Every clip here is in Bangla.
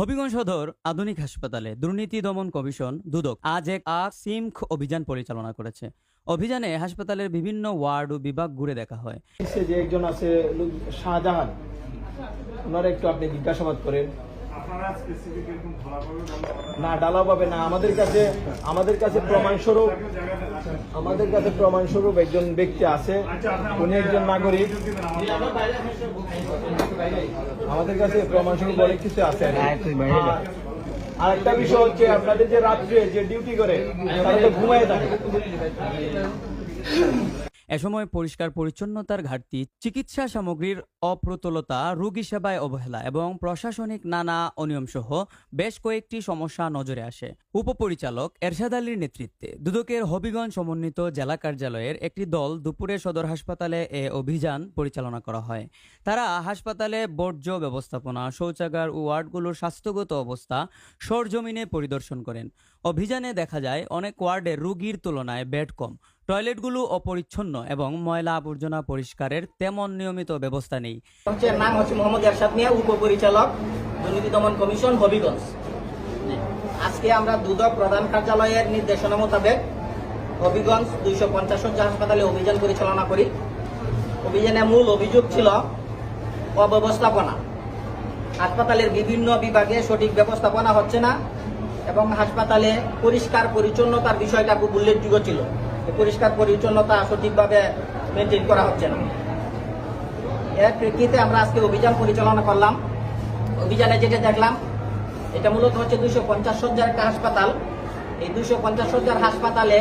হবিগঞ্জ সদর আধুনিক হাসপাতালে দুর্নীতি দমন কমিশন দুদক আজ এক সিমখ অভিযান পরিচালনা করেছে। অভিযানে হাসপাতালের বিভিন্ন ওয়ার্ড ও বিভাগ ঘুরে দেখা হয়। যে একজন আছে শাহজাহান, ওনারা একটু আপনি জিজ্ঞাসাবাদ করেন। না ডালা পাবে না। আমাদের কাছে আমাদের কাছে প্রমাণস্বরূপ আমাদের কাছে প্রমাণস্বরূপ একজন ব্যক্তি আছে। উনি একজন নাগরিক। আমাদের কাছে? প্রমাণস্বরূপ অনেক কিছু আছে। আর- আর একটা বিষয় হচ্ছে আপনাদের যে রাত্রে যে ডিউটি করে তারা তো ঘুমায় থাকে এ সময় পরিষ্কার পরিচ্ছন্নতার ঘাটতি, চিকিৎসা সামগ্রীর অপ্রতুলতা, রোগী সেবায় অবহেলা এবং প্রশাসনিক নানা অনিয়ম সহ বেশ কয়েকটি সমস্যা নজরে আসে। উপপরিচালক এরশাদ আলীর নেতৃত্বে দুদকের হবিগঞ্জ সমন্বিত জেলা কার্যালয়ের একটি দল দুপুরে সদর হাসপাতালে এ অভিযান পরিচালনা করা হয়। তারা হাসপাতালে বর্জ্য ব্যবস্থাপনা, শৌচাগার ও ওয়ার্ডগুলোর স্বাস্থ্যগত অবস্থা সরজমিনে পরিদর্শন করেন। অভিযানে দেখা যায়, অনেক ওয়ার্ডে রোগীর তুলনায় বেড কম। টয়লেটগুলো অপরিচ্ছন্ন এবং ময়লা আবর্জনা পরিষ্কারের তেমন নিয়মিত ব্যবস্থা নেই। নাম হচ্ছে মোহাম্মদ এরশাদ মিয়া, উপপরিচালক, দুর্নীতি দমন কমিশন, হবিগঞ্জ। আজকে আমরা দুদক প্রধান কার্যালয়ের নির্দেশনা মোতাবেক হবিগঞ্জ দুইশো পঞ্চাশ হাসপাতালে অভিযান পরিচালনা করি। অভিযানে মূল অভিযোগ ছিল অব্যবস্থাপনা। হাসপাতালের বিভিন্ন বিভাগে সঠিক ব্যবস্থাপনা হচ্ছে না এবং হাসপাতালে পরিষ্কার পরিচ্ছন্নতার বিষয়টা খুব উল্লেখযোগ্য ছিল। পরিষ্কার পরিচ্ছন্নতা সঠিকভাবে মেনটেন করা হচ্ছে না। এর প্রেক্ষিতে আমরা আজকে অভিযান পরিচালনা করলাম। অভিযানে যেটা দেখলাম, এটা মূলত হচ্ছে দুশো পঞ্চাশ সজ্জার একটা হাসপাতাল। এই দুশো পঞ্চাশ সজ্জার হাসপাতালে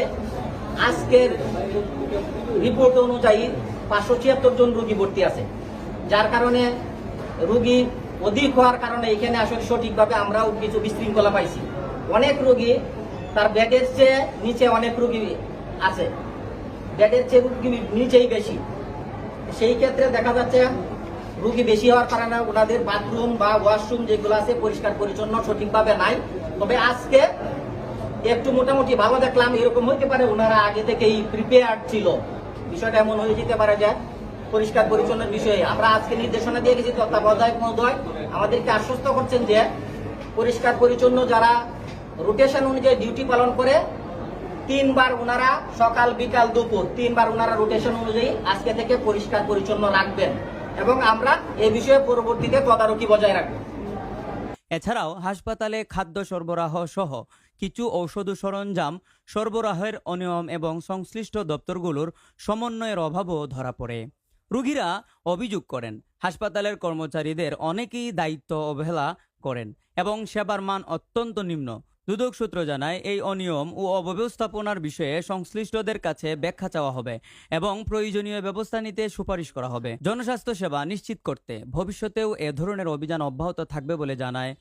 আজকের রিপোর্ট অনুযায়ী পাঁচশো ছিয়াত্তর জন রুগী ভর্তি আছে। যার কারণে রুগী অধিক হওয়ার কারণে এখানে আসলে সঠিকভাবে আমরাও কিছু বিশৃঙ্খলা পাইছি। অনেক রুগী তার ব্যাগের চেয়ে নিচে অনেক রোগী আছে। বেডের চেয়ে রুগী নিচেই বেশি। সেই ক্ষেত্রে দেখা যাচ্ছে রুগী বেশি হওয়ার কারণে ওনাদের বাথরুম বা ওয়াশরুম যেগুলো আছে পরিষ্কার, পরিচ্ছন্ন, সঠিকভাবে নাই। তবে আজকে একটু মোটামুটি ভালো দেখলাম, এরকম হইতে পারে ওনারা আগে থেকেই প্রিপেয়ার ছিল। বিষয়টা এমন হয়ে যেতে পারে যে পরিষ্কার পরিচ্ছন্নের বিষয়ে। আমরা আজকে নির্দেশনা দিয়ে গেছি তত্ত্বাবধায়ক মহোদয়, আমাদেরকে আশ্বস্ত করছেন যে পরিষ্কার, পরিচ্ছন্ন যারা রোটেশন অনুযায়ী ডিউটি পালন করে তিনবার ওনারা সকাল, বিকাল, দুপুর, তিনবার ওনারা রোটেশন অনুযায়ী আজকে থেকে পরিষ্কার, পরিচ্ছন্ন রাখবেন। এবং আমরা এ বিষয়ে পরবর্তীতে তদারকি বজায় রাখব। এছাড়াও হাসপাতালে খাদ্য সরবরাহ সহ কিছু ঔষধ সরঞ্জাম, সরবরাহের অনিয়ম এবং সংশ্লিষ্ট দপ্তরগুলোর সমন্বয়ের অভাবও ধরা পড়ে। রোগীরা অভিযোগ করেন, হাসপাতালের কর্মচারীদের অনেকেই দায়িত্ব অবহেলা করেন এবং সেবার মান অত্যন্ত নিম্ন। দুদক সূত্র জানায়, এই অনিয়ম ও অব্যবস্থাপনার বিষয়ে সংশ্লিষ্টদের কাছে ব্যাখ্যা চাওয়া হবে এবং প্রয়োজনীয় ব্যবস্থা নিতে সুপারিশ করা হবে। জনস্বাস্থ্য সেবা নিশ্চিত করতে ভবিষ্যতেও এ ধরনের অভিযান অব্যাহত থাকবে বলে জানায়